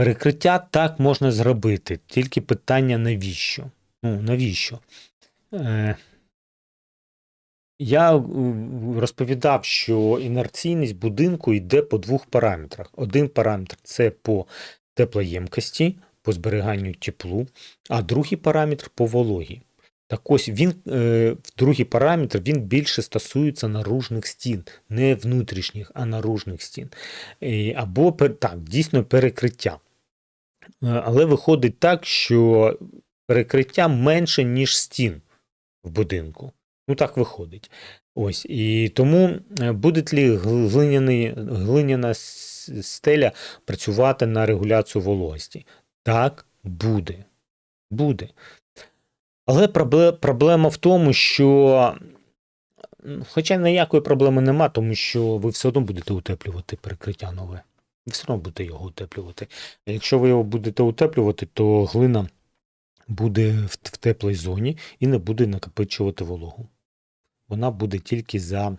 Перекриття так можна зробити, тільки питання навіщо? Ну, навіщо? Е, я е, розповідав, що інерційність будинку йде по двох параметрах. Один параметр це по теплоємкості, по зберіганню теплу, а другий параметр по вологі. Так ось він, е, другий параметр він більше стосується наружних стін, не внутрішніх, а наружних стін. Е, Або так, дійсно перекриття. Е, Але виходить так, що перекриття менше, ніж стін в будинку. Ну так виходить. Ось. І тому е, буде ли глиняна стеля працювати на регуляцію вологості? Так, буде. Буде. Але проблема в тому, що. Хоча ніякої проблеми нема, тому що ви все одно будете утеплювати перекриття нове. Ви все одно будете його утеплювати. А якщо ви його будете утеплювати, то глина буде в, в теплій зоні і не буде накопичувати вологу. Вона буде тільки за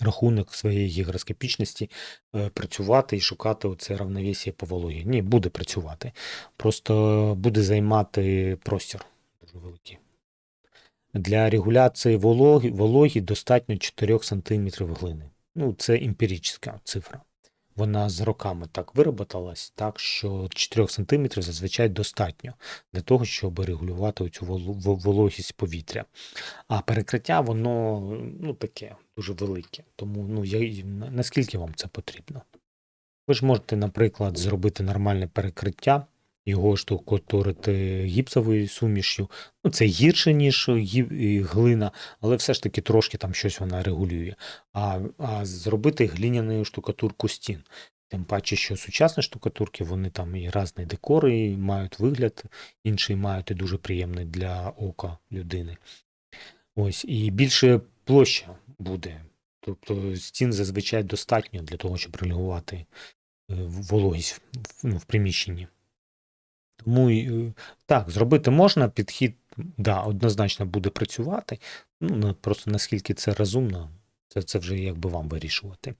рахунок своєї гігроскопічності е, працювати і шукати оце равновесія по вологі. Ні, буде працювати. Просто буде займати простір дуже великий. Для регуляції вологи, вологі достатньо 4 см глини. Ну, це емпірична цифра. Вона з роками так вироботалась, так що 4 см зазвичай достатньо для того, щоб регулювати цю вологість повітря. А перекриття, воно ну, таке дуже велике. Тому ну, я, наскільки вам це потрібно? Ви ж можете, наприклад, зробити нормальне перекриття, його штукатурити гіпсовою сумішю. Ну, це гірше, ніж глина, але все ж таки трошки там щось вона регулює. А, а зробити глиняною штукатурку стін. Тим паче, що сучасні штукатурки, вони там і різні декори і мають вигляд, інші мають і дуже приємний для ока людини. Ось, і більше площа буде. Тобто стін зазвичай достатньо для того, щоб регулювати е, вологість ну, в приміщенні. І, е, так, зробити можна, підхід да, однозначно буде працювати. Ну, просто наскільки це розумно, це, це вже якби вам вирішувати.